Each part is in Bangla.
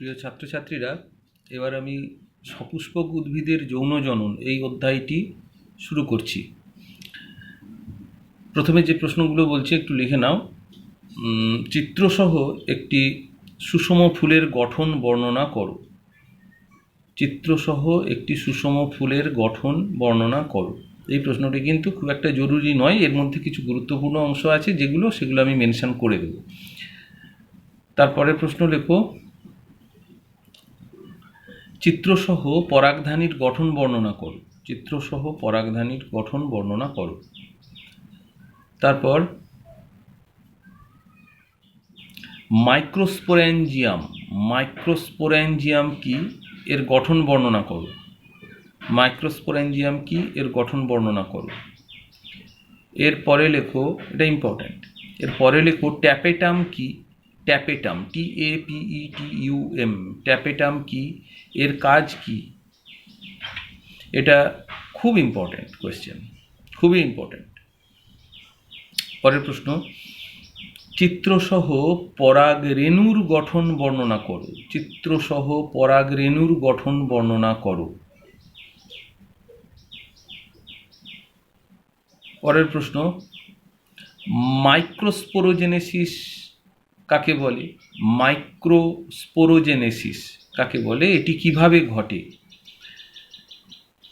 প্রিয় ছাত্রছাত্রীরা, এবার আমি সপুষ্পক উদ্ভিদের যৌন জনন এই অধ্যায়টি শুরু করছি। প্রথমে যে প্রশ্নগুলো বলছি, একটু লিখে নাও। চিত্রসহ একটি সুষম ফুলের গঠন বর্ণনা করো। চিত্রসহ একটি সুষম ফুলের গঠন বর্ণনা করো। এই প্রশ্নটি কিন্তু খুব একটা জরুরি নয়, এর মধ্যে কিছু গুরুত্বপূর্ণ অংশ আছে, যেগুলো সেগুলো আমি মেনশন করে দেবো। তারপরের প্রশ্ন লেখো। চিত্রসহ পরাগধানীর গঠন বর্ণনা করো। চিত্রসহ পরাগধানীর গঠন বর্ণনা করো। তারপর মাইক্রোস্পোরেঞ্জিয়াম মাইক্রোস্পোরেঞ্জিয়াম কি? এর গঠন বর্ণনা করো। মাইক্রোস্পোরেঞ্জিয়াম কি? এর গঠন বর্ণনা করো। এর পরে লেখো, এটা ইম্পর্ট্যান্ট এর পরে লেখো, ট্যাপেটাম কি? Tapetum T A P E T U M tapetum কি? এর কাজ কি? এটা খুব ইম্পর্ট্যান্ট কোয়েশ্চেন খুবই ইম্পর্ট্যান্ট পরের প্রশ্ন, চিত্রসহ পরাগ রেণুর গঠন বর্ণনা করো, চিত্রসহ পরাগ রেণুর গঠন বর্ণনা করো। পরের প্রশ্ন মাইক্রোস্পোরোজেনেসিস কাকে বলে? মাইক্রোস্পোরোজেনেসিস। কাকে বলে? এটি কীভাবে ঘটে?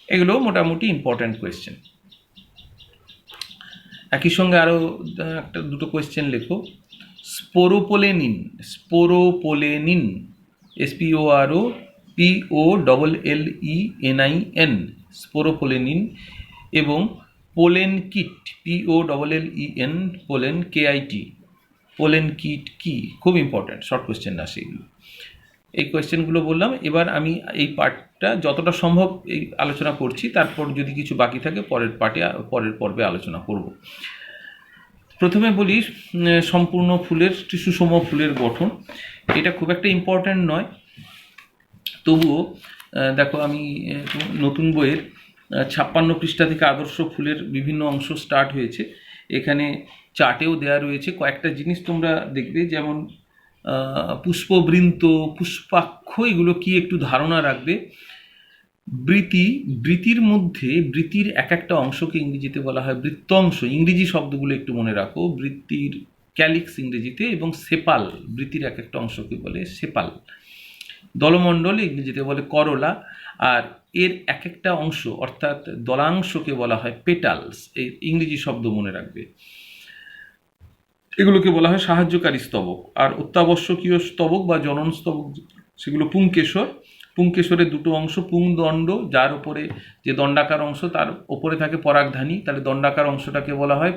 এগুলো মোটামুটি ইম্পর্ট্যান্ট কোয়েশ্চেন একই সঙ্গে আরও একটা দুটো কোয়েশ্চেন লেখো। Sporopollenin sporopollenin S P O R O P O double L E N I N sporopollenin এবং pollen kitt P O double L E N pollen K I T pollen kitt কি? খুব ইম্পর্ট্যান্ট শর্ট কোয়েশ্চেন না সেগুলো। এই কোয়েশ্চেনগুলো বললাম, এবার আমি এই পার্টটা যতটা সম্ভব এই আলোচনা করছি, তারপর যদি কিছু বাকি থাকে পরের পার্টে পরের পর্বে আলোচনা করব। প্রথমে বলি সম্পূর্ণ ফুলের সুষম ফুলের গঠন। এটা খুব একটা ইম্পর্ট্যান্ট নয়। তবুও দেখো আমি নতুন বইয়ের ছাপ্পান্ন পৃষ্ঠা থেকে আদর্শ ফুলের বিভিন্ন অংশ স্টার্ট হয়েছে। এখানে চার্টেও দেওয়া রয়েছে। কয়েকটা জিনিস তোমরা দেখবে, যেমন পুষ্পবৃন্ত, পুষ্পাক্ষ, এগুলো কি একটু ধারণা রাখবে? বৃতি, বৃতির মধ্যে, বৃতির এক একটা অংশকে ইংরেজিতে বলা হয় বৃত্তংশ। ইংরেজি শব্দগুলো একটু মনে রাখো। বৃত্তির ক্যালিক্স ইংরেজিতে এবং সেপাল, বৃতির এক একটা অংশকে বলে সেপাল। দলমণ্ডল ইংরেজিতে বলে করলা। আর এর এক একটা অংশ, অর্থাৎ দলাংশকে বলা হয় পেটালস এই ইংরেজি শব্দ মনে রাখবে। এগুলোকে বলা হয় সাহায্যকারী স্তবক। আর অত্যাবশ্যকীয় স্তবক বা জনন স্তবক সেগুলো পুংকেশর। পুংকেশরের দুটো অংশ, পুংদণ্ড, যার উপরে যে দণ্ডাকার অংশ, তার ওপরে থাকে পরাগধানী। তাহলে দণ্ডাকার অংশটাকে বলা হয়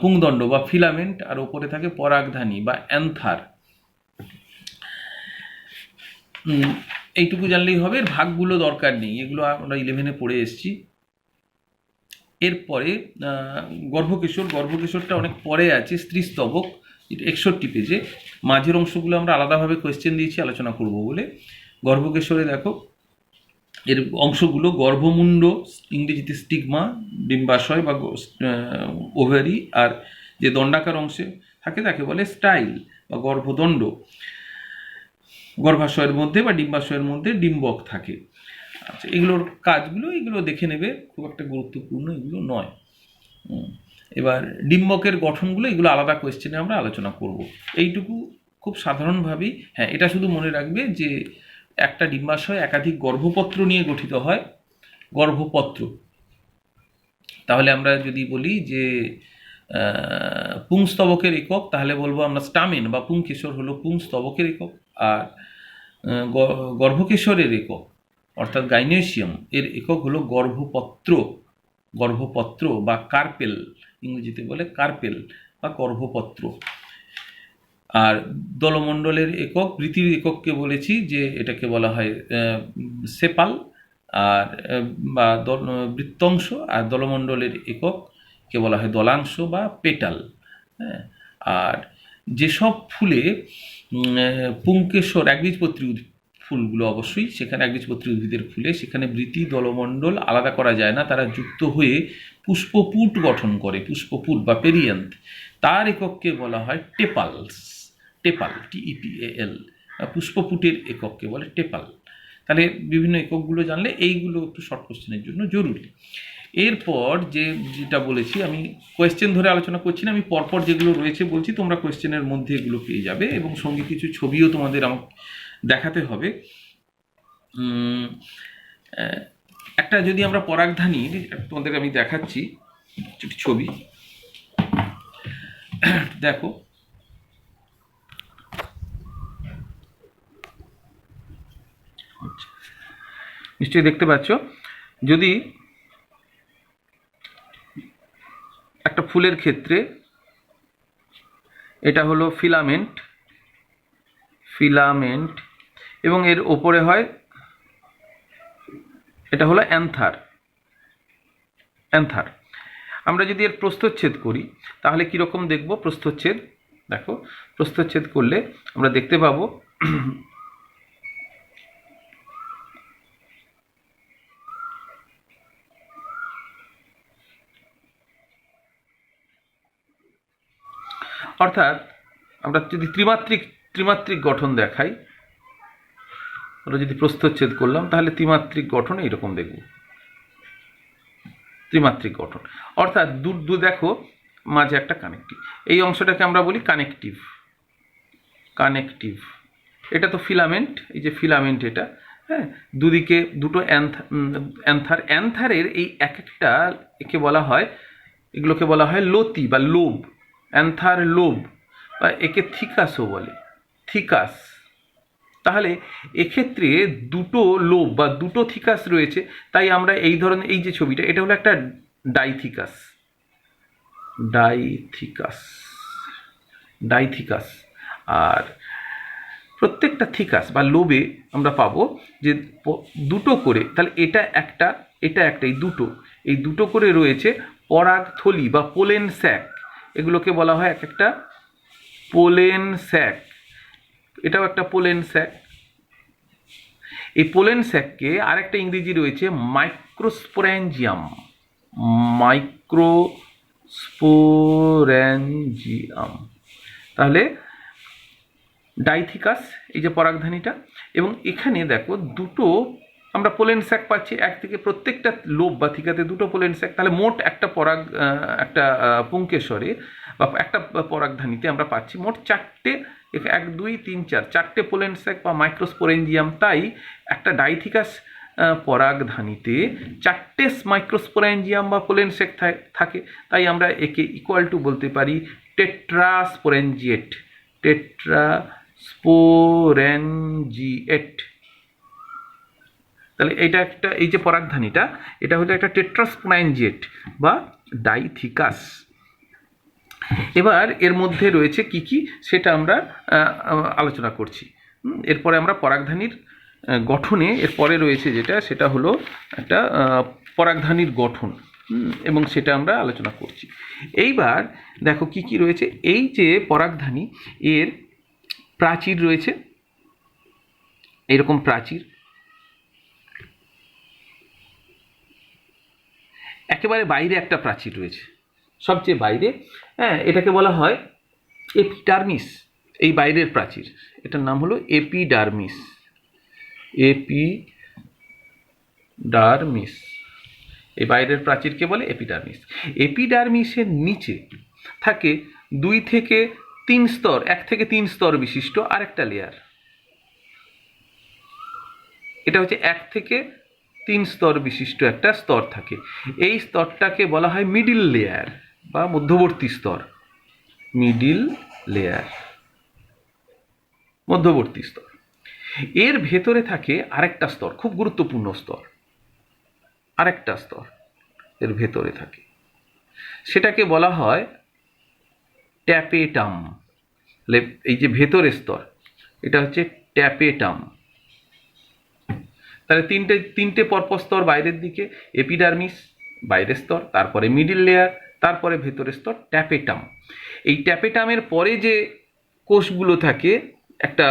পুংদণ্ড বা ফিলামেন্ট, আর ওপরে থাকে পরাগধানী বা অ্যান্থার। এইটুকু জানলেই হবে ভাগগুলো দরকার নেই। এগুলো আমরা ইলেভেনে পড়ে এসেছি। এরপরে গর্ভকিশোর, গর্ভকিশোরটা অনেক পরে আছে স্ত্রীস্তবক একষট্টি পেজে মাঝের অংশগুলো আমরা আলাদাভাবে কোয়েশ্চেন দিয়েছি, আলোচনা করব বলে। গর্ভকেশরে দেখো, এর অংশগুলো গর্ভমুণ্ড, ইংরেজিতে স্টিগমা ডিম্বাশয় বা ওভারি আর যে দণ্ডাকার অংশে থাকে তাকে বলে স্টাইল বা গর্ভদণ্ড। গর্ভাশয়ের মধ্যে বা ডিম্বাশয়ের মধ্যে ডিম্বক থাকে। আচ্ছা এগুলোর কাজগুলো, এগুলো দেখে নেবে, খুব একটা গুরুত্বপূর্ণ এগুলো নয়। এবার ডিম্বকের গঠনগুলো, এগুলো আলাদা কোয়েশ্চেনে আমরা আলোচনা করব। এইটুকু খুব সাধারণভাবেই হ্যাঁ এটা শুধু মনে রাখবে যে একটা ডিম্বাশয় একাধিক গর্ভপত্র নিয়ে গঠিত হয়, গর্ভপত্র। তাহলে আমরা যদি বলি যে পুংস্তবকের একক, তাহলে বলব আমরা স্টামেন বা পুংকেশর হলো পুংস্তবকের একক, আর গর্ভকেশরের একক। অর্থাৎ গাইনেশিয়াম, এর একক হলো গর্ভপত্র গর্ভপত্র বা কার্পেল, ইংরেজিতে বলে কার্পেল বা গর্ভপত্র। আর দলমণ্ডলের একক বৃত্তির একককে বলেছি যে এটাকে বলা হয় সেপাল আর বা দল, বৃত্তংশ আর দলমণ্ডলের একককে বলা হয় দলাংশ বা পেটাল। হ্যাঁ আর যেসব ফুলে পুঙ্কেশ্বর একবীজপত্রী উদ্ভিদ ফুলগুলো অবশ্যই। সেখানে একবীজপত্রী উদ্ভিদের ফুলে, সেখানে বৃতি দলমণ্ডল আলাদা করা যায় না। তারা যুক্ত হয়ে পুষ্পপুট গঠন করে, পুষ্পপুট বা পেরিয়ান্থ। তার একককে বলা হয় টেপালস। টেপাল টিইপিএল পুষ্পপুটের একককে বলে টেপাল। তাহলে বিভিন্ন এককগুলো জানলে এইগুলো একটু শর্ট কোশ্চেনের জন্য জরুরি। এরপর যে, যেটা বলেছি, আমি কোয়েশ্চেন ধরে আলোচনা করছি না, আমি পরপর যেগুলো রয়েছে বলছি, তোমরা কোয়েশ্চেনের মধ্যে এগুলো পেয়ে যাবে এবং সঙ্গে কিছু ছবিও তোমাদের আমাকে দেখাতে হবে। একটা যদি আমরা পরাগধানীর তোমাদের আমি দেখাচ্ছি, একটি ছবি। দেখো। নিশ্চয়ই দেখতে পাচ্ছ? যদি একটা ফুলের ক্ষেত্রে এটা হলো ফিলামেন্ট ফিলামেন্ট এবং এর ওপরে হয়, এটা হলো অ্যান্থার। অ্যান্থার। আমরা যদি এর প্রস্থচ্ছেদ করি, তাহলে কীরকম দেখব? প্রস্থচ্ছেদ, দেখো, প্রস্থচ্ছেদ করলে আমরা দেখতে পাবো, অর্থাৎ আমরা যদি ত্রিমাত্রিক ত্রিমাত্রিক গঠন দেখাই আমরা যদি প্রস্থচ্ছেদ করলাম, তাহলে ত্রিমাত্রিক গঠন এইরকম দেখব। ত্রিমাত্রিক গঠন। অর্থাৎ দু দু দেখো, মাঝে একটা কানেকটিভ এই অংশটাকে আমরা বলি কানেকটিভ কানেকটিভ এটা তো ফিলামেন্ট এই যে ফিলামেন্ট এটা হ্যাঁ? দুদিকে দুটো অ্যান্থার অ্যান্থারের এই এক একটা একে বলা হয়, এগুলোকে বলা হয় লতি বা লোভ অ্যান্থার লোভ বা একে থিকাসও বলে। থিকাস। তাহলে এক্ষেত্রে দুটো লোব বা দুটো থিকাস রয়েছে, তাই আমরা এই ধরনের, এই যে ছবিটা, এটা হলো একটা ডাইথিকাস। ডাইথিকাস। ডাইথিকাস। আর প্রত্যেকটা থিকাস বা লোবে আমরা পাবো যে দুটো করে, তাহলে এটা একটা এটা একটা, এই দুটো এই দুটো করে রয়েছে পরাগ থলি বা পোলেন স্যাক। এগুলোকে বলা হয় এক একটা পোলেন স্যাক। এটাও একটা পোলেন স্যাক। এই পোলেন স্যাককে আরেকটা ইংরেজি রয়েছে মাইক্রোস্পোরেঞ্জিয়াম। মাইক্রোস্পোরেঞ্জিয়াম। তাহলে ডাইথিকাস, এই যে পরাগধানীটা, এবং এখানে দেখো দুটো আমরা পোলেন স্যাক পাচ্ছি, এক থেকে প্রত্যেকটা লোভ বা থিকাতে দুটো পোলেন স্যাক, তাহলে মোট একটা পরাগ একটা পুঙ্কেশ্বরে বা একটা পরাগধানীতে আমরা পাচ্ছি মোট চারটে এক, দুই, তিন, চার, চারটে পোলেন স্যাক বা মাইক্রোস্পোরেঞ্জিয়াম, তাই একটা ডাইথিকাস পরাগধানীতে চারটে মাইক্রোস্পোরেঞ্জিয়াম বা পোলেন স্যাক থাকে। তাই আমরা একে ইকুয়াল টু বলতে পারি টেট্রাস্পোরেঞ্জিয়েট। টেট্রাস্পোরেঞ্জিয়েট। তাহলে এটা একটা, এই যে পরাগধানীটা, এটা হলো একটা টেট্রাস্পোরেঞ্জিয়েট বা ডাইথিকাস। এবার এর মধ্যে রয়েছে কি কি সেটা আমরা আলোচনা করছি। এরপরে আমরা পরাগধানীর গঠনে এরপরে রয়েছে যেটা, সেটা হলো একটা পরাগধানীর গঠন এবং সেটা আমরা আলোচনা করছি। এইবার দেখো কি কি রয়েছে। এই যে পরাগধানী, এর প্রাচীর রয়েছে। এরকম প্রাচীর। একেবারে বাইরে একটা প্রাচীর রয়েছে। সবচেয়ে বাইরে হ্যাঁ এটাকে বলা হয় এপিডার্মিস, এই বাইরের প্রাচীর। এটার নাম হলো এপিডার্মিস। এপিডার্মিস। এই বাইরের প্রাচীরকে বলে এপিডার্মিস। এপিডার্মিসের নিচে থাকে দুই থেকে তিন স্তর, এক থেকে তিন স্তর বিশিষ্ট আরেকটা লেয়ার এটা হচ্ছে এক থেকে তিন স্তর বিশিষ্ট একটা স্তর থাকে। এই স্তরটাকে বলা হয় মিডিল লেয়ার বা মধ্যবর্তী স্তর মিডিল লেয়ার মধ্যবর্তী স্তর। এর ভেতরে থাকে আরেকটা স্তর, খুব গুরুত্বপূর্ণ স্তর। আরেকটা স্তর এর ভেতরে থাকে। সেটাকে বলা হয় ট্যাপেটাম এই যে ভেতরের স্তর, এটা হচ্ছে ট্যাপেটাম। তাহলে তিনটে তিনটে পরপর স্তর বাইরের দিকে এপিডার্মিস বাইরের স্তর, তারপরে মিডিল লেয়ার তারপরে ভেতরের স্তর ট্যাপেটাম। এই ট্যাপেটামের পরে যে কোষগুলো থাকে, একটা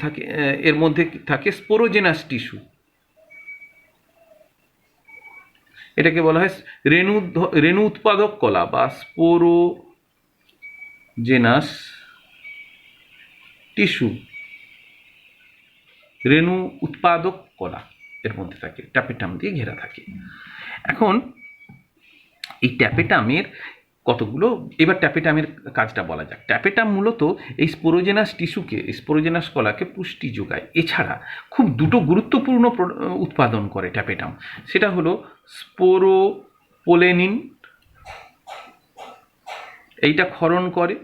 থাকে এর মধ্যে থাকে স্পোরোজেনাস টিস্যু। এটাকে বলা হয় রেণু রেণু উৎপাদক কলা বা স্পোরোজেনাস টিস্যু। রেণু উৎপাদক কলা এর মধ্যে থাকে, ট্যাপেটাম দিয়ে ঘেরা থাকে। এখন এই ট্যাপেটামের কতগুলো, এবার ট্যাপেটামের কাজটা বলা যাক। ট্যাপেটাম মূলত এই স্পোরোজেনাস টিস্যুকে স্পোরোজেনাস কলাকে পুষ্টি যোগায়। এছাড়া খুব দুটো গুরুত্বপূর্ণ উৎপাদন করে ট্যাপেটাম। সেটা হলো স্পোরোপোলেনিন, এইটা ক্ষরণ করে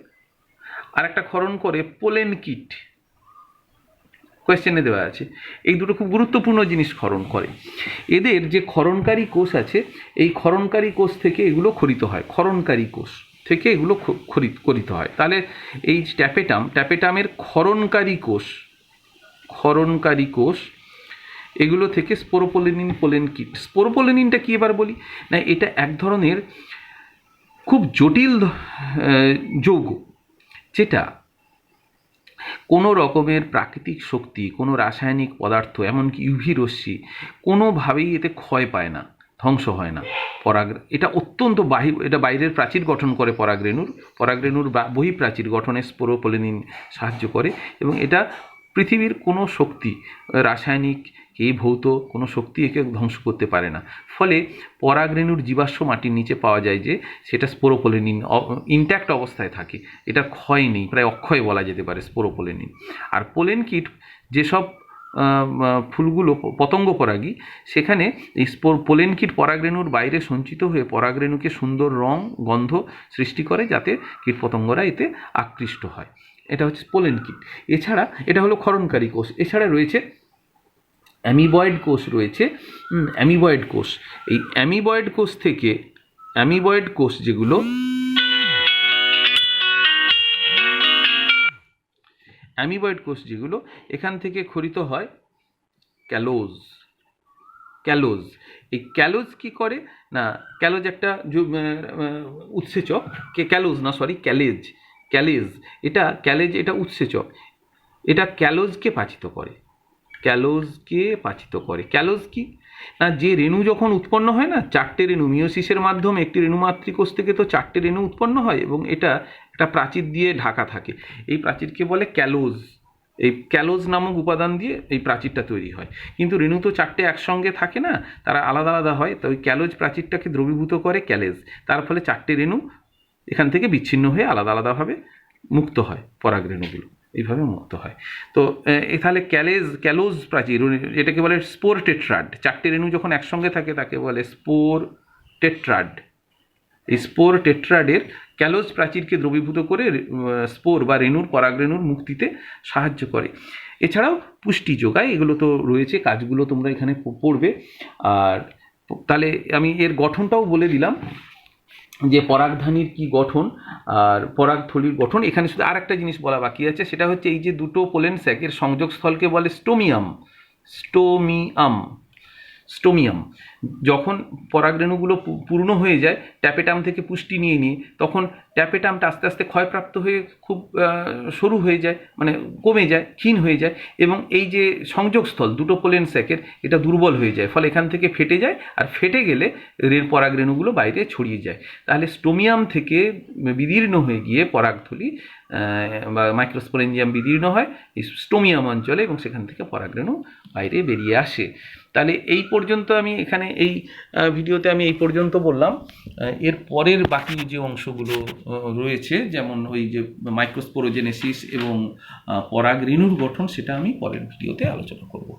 আর একটা ক্ষরণ করে পোলেন কিট। কোয়েশ্চেনে দেওয়া আছে। এই দুটো খুব গুরুত্বপূর্ণ জিনিস ক্ষরণ করে। এদের যে ক্ষরণকারী কোষ আছে, এই ক্ষরণকারী কোষ থেকে এগুলো খরিত হয়। ক্ষরণকারী কোষ থেকে এগুলো খরিত, করিত হয়। তাহলে এই ট্যাপেটাম, ট্যাপেটামের ক্ষরণকারী কোষ ক্ষরণকারী কোষ, এগুলো থেকে স্পোরোপোলেনিন, পোলেন কিট। স্পোরোপোলেনিনটা কী এবার বলি? না, এটা এক ধরনের খুব জটিল যৌগ, যেটা কোনো রকমের প্রাকৃতিক শক্তি, কোনো রাসায়নিক পদার্থ, এমনকি ইউভি রশ্মি কোনোভাবেই এতে ক্ষয় পায় না, ধ্বংস হয় না। পরাগ এটা অত্যন্ত বাহি এটা বাইরের প্রাচীর গঠন করে পরাগরেণুর পরাগরেণুর বা- বহিঃপ্রাচীর গঠনে স্পোরোপোলিনিন সাহায্য করে এবং এটা পৃথিবীর কোনো শক্তি, রাসায়নিক এই ভৌত, কোনো শক্তি একে ধ্বংস করতে পারে না। ফলে পরাগরেণুর জীবাশ্ম মাটির নিচে পাওয়া যায় যে, সেটা স্পোরোপোলেনিন ইনট্যাক্ট অবস্থায় থাকে। এটা ক্ষয় নেই, প্রায় অক্ষয় বলা যেতে পারে স্পোরোপোলেনিন। আর পোলেন কিট যেসব ফুলগুলো, পতঙ্গ পরাগী, সেখানে এই স্পোর, পোলেন কিট পরাগরেণুর বাইরে সঞ্চিত হয়ে পরাগরেণুকে সুন্দর রং, গন্ধ সৃষ্টি করে যাতে কীটপতঙ্গরা এতে আকৃষ্ট হয়। এটা হচ্ছে পোলেন কিট। এছাড়া, এটা হলো ক্ষরণকারী কোষ। এছাড়া রয়েছে অ্যামিবয়েড কোষ রয়েছে। অ্যামিবয়েড কোষ। এই অ্যামিবয়েড কোষ থেকে অ্যামিবয়েড কোষ যেগুলো, অ্যামিবয়েড কোষ যেগুলো, এখান থেকে খরিত হয় ক্যালোজ। ক্যালোজ। এই ক্যালোজ কি করে? না, ক্যালোজ একটা উৎসেচক। কে, ক্যালোজ না, সরি, ক্যালেজ। ক্যালেজ। এটা ক্যালেজ, এটা উৎসেচক। এটা ক্যালোজকে পাচিত করে। ক্যালোজকে পাচিত করে। ক্যালোজ কি? না, যে রেণু যখন উৎপন্ন হয় না, চারটে রেণু মিওসিসের মাধ্যমে একটি রেণু মাতৃকোষ থেকে তো চারটে রেণু উৎপন্ন হয় এবং এটা একটা প্রাচীর দিয়ে ঢাকা থাকে। এই প্রাচীরকে বলে ক্যালোজ। এই ক্যালোজ নামক উপাদান দিয়ে এই প্রাচীরটা তৈরি হয়। কিন্তু রেণু তো চারটে একসঙ্গে থাকে না, তারা আলাদা আলাদা হয়, তো ওই ক্যালোজ প্রাচীরটাকে দ্রবীভূত করে ক্যালেজ। তার ফলে চারটে রেণু এখান থেকে বিচ্ছিন্ন হয়ে আলাদা আলাদাভাবে মুক্ত হয় পরাগ রেণুগুলো। এইভাবে মুক্ত হয়। তো তাহলে ক্যালেজ, ক্যালোজ প্রাচীর এটাকে বলে স্পোর টেট্রাড। চারটে রেণু যখন একসঙ্গে থাকে, তাকে বলে স্পোর টেট্রাড। এই স্পোর টেট্রাডের ক্যালোজ প্রাচীরকে দ্রবীভূত করে স্পোর বা রেণুর, পরাগরেণুর মুক্তিতে সাহায্য করে। এছাড়াও পুষ্টি যোগায়, এগুলো তো রয়েছে, কাজগুলো তোমরা এখানে পড়বে। আর, তাহলে আমি এর গঠনটাও বলে দিলাম। যে পরাগধানীর কি গঠন আর পরাগথলির গঠন, এখানে শুধু আর একটা জিনিস বলা বাকি আছে, সেটা হচ্ছে এই যে দুটো পোলেন স্যাকের সংযোগস্থলকে বলে স্টোমিয়াম স্টোমিয়াম স্টোমিয়াম। যখন পরাগরেণুগুলো পূর্ণ হয়ে যায়, ট্যাপেটাম থেকে পুষ্টি নিয়ে নিয়ে, তখন ট্যাপেটামটা আস্তে আস্তে ক্ষয়প্রাপ্ত হয়ে খুব সরু হয়ে যায় মানে কমে যায়, ক্ষীণ হয়ে যায় এবং এই যে সংযোগস্থল দুটো পোলেন স্যাকের এটা দুর্বল হয়ে যায়। ফলে এখান থেকে ফেটে যায় আর ফেটে গেলে রেল পরাগরেণুগুলো বাইরে ছড়িয়ে যায়। তাহলে স্টোমিয়াম থেকে বিদীর্ণ হয়ে গিয়ে পরাগথলি বা মাইক্রোস্পোরেঞ্জিয়াম বিদীর্ণ হয় এই স্টোমিয়াম অঞ্চলে এবং সেখান থেকে পরাগরেণু বাইরে বেরিয়ে আসে। তাহলে এই পর্যন্ত আমি এখানে এই ভিডিওতে আমি এই পর্যন্ত বললাম। এর পরের বাকি যে অংশগুলো রয়েছে, যেমন ওই যে মাইক্রোস্পোরোজেনেসিস এবং পরাগ রেণুর গঠন, সেটা আমি পরের ভিডিওতে আলোচনা করব।